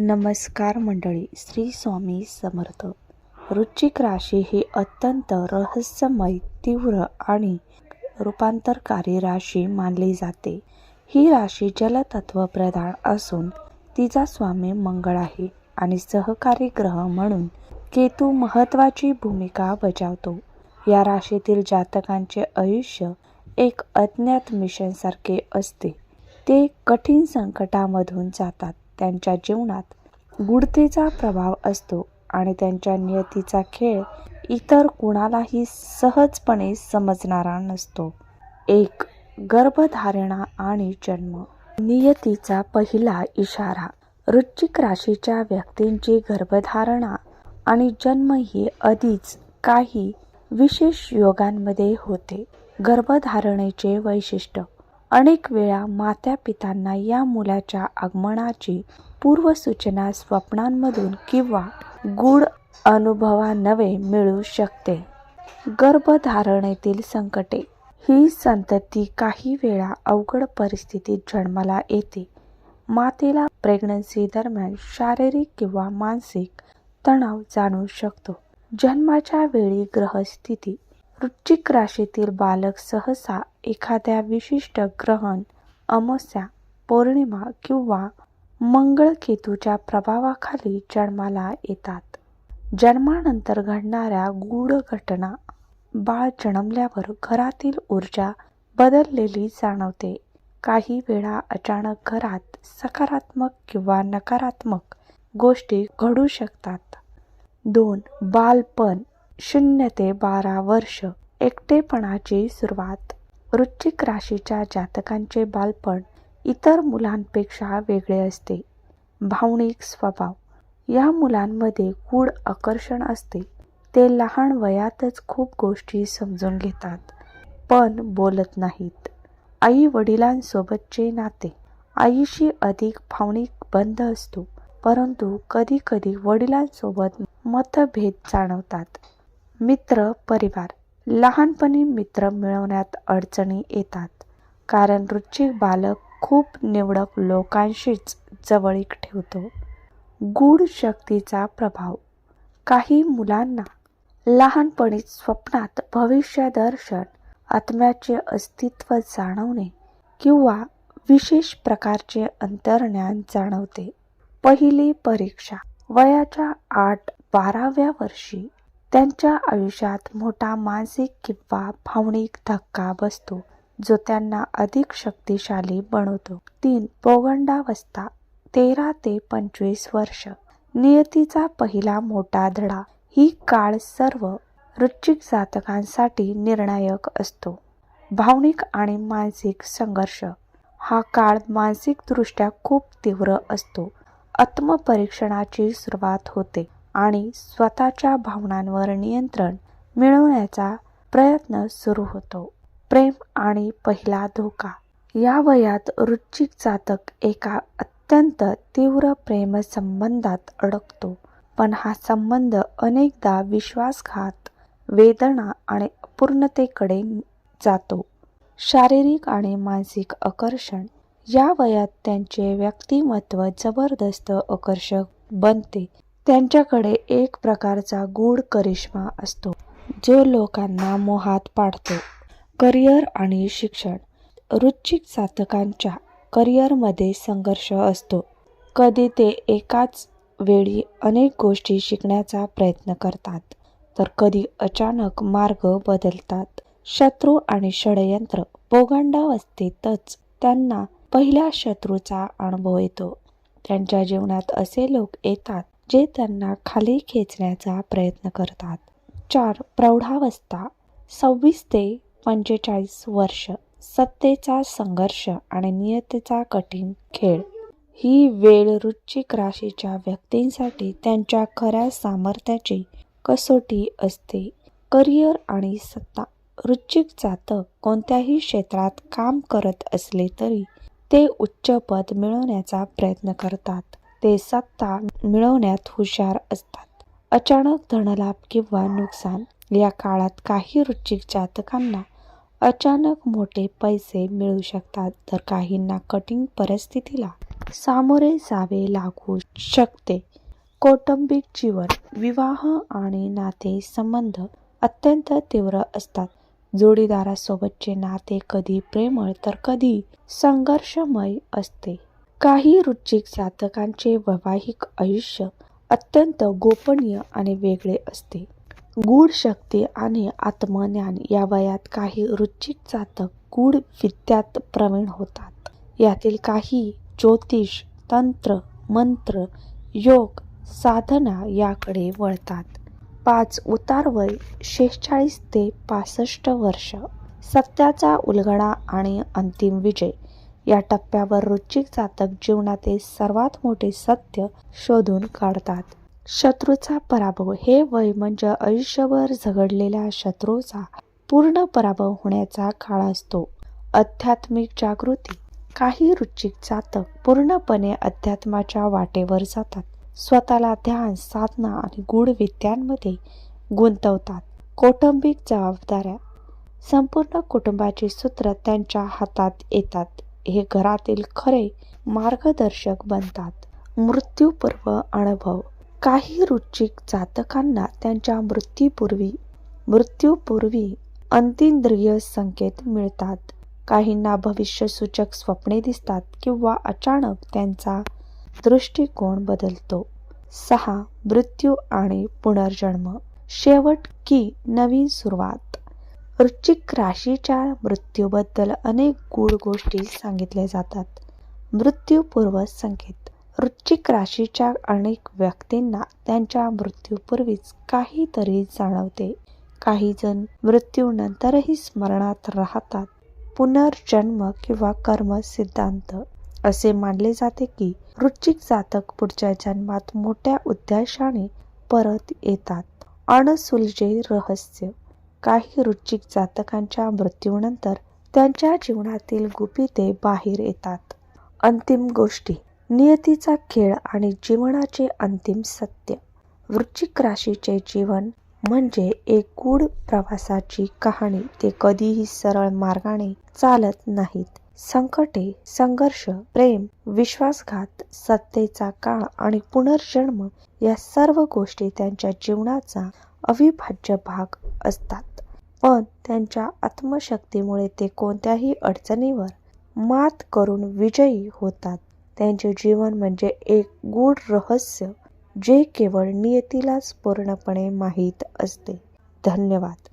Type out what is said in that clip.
नमस्कार मंडळी श्री स्वामी समर्थ. वृश्चिक राशी ही अत्यंत रहस्यमय तीव्र आणि रूपांतरकारी राशी मानली जाते. ही राशी जलतत्व प्रधान असून तिचा स्वामी मंगळ आहे आणि सहकारी ग्रह म्हणून केतू महत्त्वाची भूमिका बजावतो. या राशीतील जातकांचे आयुष्य एक अज्ञात मिशनसारखे असते. ते कठीण संकटामधून जातात. त्यांच्या जीवनात गुढतेचा प्रभाव असतो आणि त्यांच्या नियतीचा खेळ इतर कुणालाही सहजपणे समजणारा नसतो. एक गर्भधारणा आणि जन्म. नियतीचा पहिला इशारा. वृश्चिक राशीच्या व्यक्तींची गर्भधारणा आणि जन्म ही आधीच काही विशेष योगांमध्ये होते. गर्भधारणेचे वैशिष्ट्य. अनेक वेळा मात्या पितांना या मुलाच्या आगमनाची पूर्वसूचना स्वप्नांमधून किंवा गूढ अनुभवानवे मिळू शकते. गर्भधारणेतील संकटे. ही संतती काही वेळा अवघड परिस्थितीत जन्माला येते. मातेला प्रेग्नन्सी दरम्यान शारीरिक किंवा मानसिक तणाव जाणवू शकतो. जन्माच्या वेळी ग्रहस्थिती वृश्चिक राशीतील बालक सहसा एखाद्या विशिष्ट ग्रहण अमावस्या पौर्णिमा किंवा मंगळकेतूच्या प्रभावाखाली जन्माला येतात. जन्मानंतर घडणाऱ्या गूढ घटना बाळ जन्मल्यावर घरातील ऊर्जा बदललेली जाणवते. काही वेळा अचानक घरात सकारात्मक किंवा नकारात्मक गोष्टी घडू शकतात. दोन बालपण शून्य ते बारा वर्ष एकटेपणाची सुरुवात. वृश्चिक राशीच्या जातकांचे बालपण इतर मुलांपेक्षा वेगळे असते. भावनिक स्वभाव. या मुलांमध्ये गूढ आकर्षण असते. ते लहान वयातच खूप गोष्टी समजून घेतात. पण बोलत नाहीत. आई वडिलांसोबतचे नाते. आईशी अधिक भावनिक बंध असतो. परंतु कधी कधी वडिलांसोबत मतभेद जाणवतात. मित्र परिवार. लहानपणी मित्र मिळवण्यात अडचणी येतात. कारण रुचिक बालक खूप निवडक लोकांशीच जवळीक ठेवतो. गूढ शक्तीचा प्रभाव. काही मुलांना लहानपणीच स्वप्नात भविष्यदर्शन आत्म्याचे अस्तित्व जाणवणे किंवा विशेष प्रकारचे अंतर्ज्ञान जाणवते. पहिली परीक्षा वयाच्या आठ बाराव्या वर्षी त्यांच्या आयुष्यात मोठा मानसिक किंवा भावनिक धक्का बसतो जो त्यांना अधिक शक्तिशाली बनवतो. तीन पोगंडावस्था तेरा ते पंचवीस वर्ष. नियतीचा पहिला मोठा धडा ही काळ सर्व रुचिक जातकांसाठी निर्णायक असतो. भावनिक आणि मानसिक संघर्ष. हा काळ मानसिकदृष्ट्या खूप तीव्र असतो. आत्मपरीक्षणाची सुरुवात होते. आणि स्वतःच्या भावनांवर नियंत्रण मिळवण्याचा प्रयत्न सुरू होतो. प्रेम आणि पहिला धोका. या वयात रुचिक जातक एका अत्यंत तीव्र प्रेमसंबंधात अडकतो. पण हा संबंध अनेकदा विश्वासघात वेदना आणि अपूर्णतेकडे जातो. शारीरिक आणि मानसिक आकर्षण. या वयात त्यांचे व्यक्तिमत्व जबरदस्त आकर्षक बनते. त्यांच्याकडे एक प्रकारचा गूढ करिश्मा असतो जो लोकांना मोहात पाडतो. करिअर आणि शिक्षण रुचिक जातकांच्या करिअरमध्ये संघर्ष असतो. कधी ते एकाच वेळी अनेक गोष्टी शिकण्याचा प्रयत्न करतात तर कधी अचानक मार्ग बदलतात. शत्रू आणि षडयंत्र पोगांडावस्थेतच त्यांना पहिल्या शत्रूचा अनुभव येतो. त्यांच्या जीवनात असे लोक येतात जे त्यांना खाली खेचण्याचा प्रयत्न करतात. चार प्रौढावस्था सव्वीस ते पंचेचाळीस वर्ष सत्तेचा संघर्ष आणि नियतेचा कठीण खेळ. ही वेळ वृश्चिक राशीच्या व्यक्तींसाठी त्यांच्या खऱ्या सामर्थ्याची कसोटी असते. करिअर आणि सत्ता वृश्चिक जातक कोणत्याही क्षेत्रात काम करत असले तरी ते उच्च पद मिळवण्याचा प्रयत्न करतात. ते सत्ता मिळवण्यात हुशार असतात. अचानक धनलाभ किंवा नुकसान या काळात काही रुचिक जातकांना अचानक मोठे पैसे मिळू शकतात तर काहींना कठीण परिस्थितीला सामोरे जावे लागू शकते. कौटुंबिक जीवन विवाह आणि नाते संबंध अत्यंत तीव्र असतात. जोडीदारासोबतचे नाते कधी प्रेमळ तर कधी संघर्षमय असते. काही रुचिक जातकांचे वैवाहिक आयुष्य अत्यंत गोपनीय आणि वेगळे असते. गूढ शक्ती आणि आत्मज्ञान या वयात काही रुचिक जातक गूढ विद्यात प्रवीण होतात. यातील काही ज्योतिष तंत्र मंत्र योग साधना याकडे वळतात. पाच उतार वय शेहेचाळीस ते पासष्ट वर्ष. सत्याचा उलगडा आणि अंतिम विजय या टप्प्यावर रुचिक जातक जीवनातील सर्वात मोठे सत्य शोधून काढतात. शत्रूचा पराभव हे वय म्हणजे आयुष्यभर झगडलेल्या शत्रूचा पूर्ण पराभव होण्याचा काळ असतो. आध्यात्मिक जागृती. काही रुचिक जातक पूर्णपणे अध्यात्माच्या वाटेवर जातात. स्वतःला ध्यान साधना आणि गूढ विद्यांमध्ये गुंतवतात. कौटुंबिक जबाबदाऱ्या. संपूर्ण कुटुंबाची सूत्र त्यांच्या हातात येतात. हे घरातील खरे मार्गदर्शक बनतात. मृत्यूपूर्व अनुभव. काही रुचिक जातकांना त्यांच्या मृत्यूपूर्वी मृत्यूपूर्वी अंतिंद्रिय संकेत मिळतात. काहींना भविष्यसूचक स्वप्ने दिसतात किंवा अचानक त्यांचा दृष्टिकोन बदलतो. सहा मृत्यू आणि पुनर्जन्म. शेवट की नवीन सुरुवात. वृश्चिक राशीच्या मृत्यूबद्दल अनेक गूढ गोष्टी सांगितल्या जातात. मृत्यूपूर्व संकेत. वृश्चिक राशीच्या अनेक व्यक्तींना त्यांच्या मृत्यूपूर्वीच काहीतरी जाणवते. काही जण मृत्यूनंतरही स्मरणात राहतात. पुनर्जन्म किंवा कर्म सिद्धांत. असे मानले जाते की वृश्चिक जातक पुढच्या जन्मात मोठ्या उद्देशाने परत येतात. अणसुलझे रहस्य. काही रुचिक जातकांच्या मृत्यूनंतर त्यांच्या जीवनातील गुपिते बाहेर येतात. अंतिम गोष्टी नियतीचा खेळ आणि जीवनाचे अंतिम सत्य. वृश्चिक राशीचे जीवन म्हणजे एक गूढ प्रवासाची कहाणी. ते कधीही सरळ मार्गाने चालत नाहीत. संकटे संघर्ष प्रेम विश्वासघात सत्तेचा काळ आणि पुनर्जन्म या सर्व गोष्टी त्यांच्या जीवनाचा अविभाज्य भाग असतात. पण त्यांच्या आत्मशक्तीमुळे ते कोणत्याही अडचणीवर मात करून विजयी होतात. त्यांचे जीवन म्हणजे एक गूढ रहस्य जे केवळ नियतीलाच पूर्णपणे माहीत असते. धन्यवाद.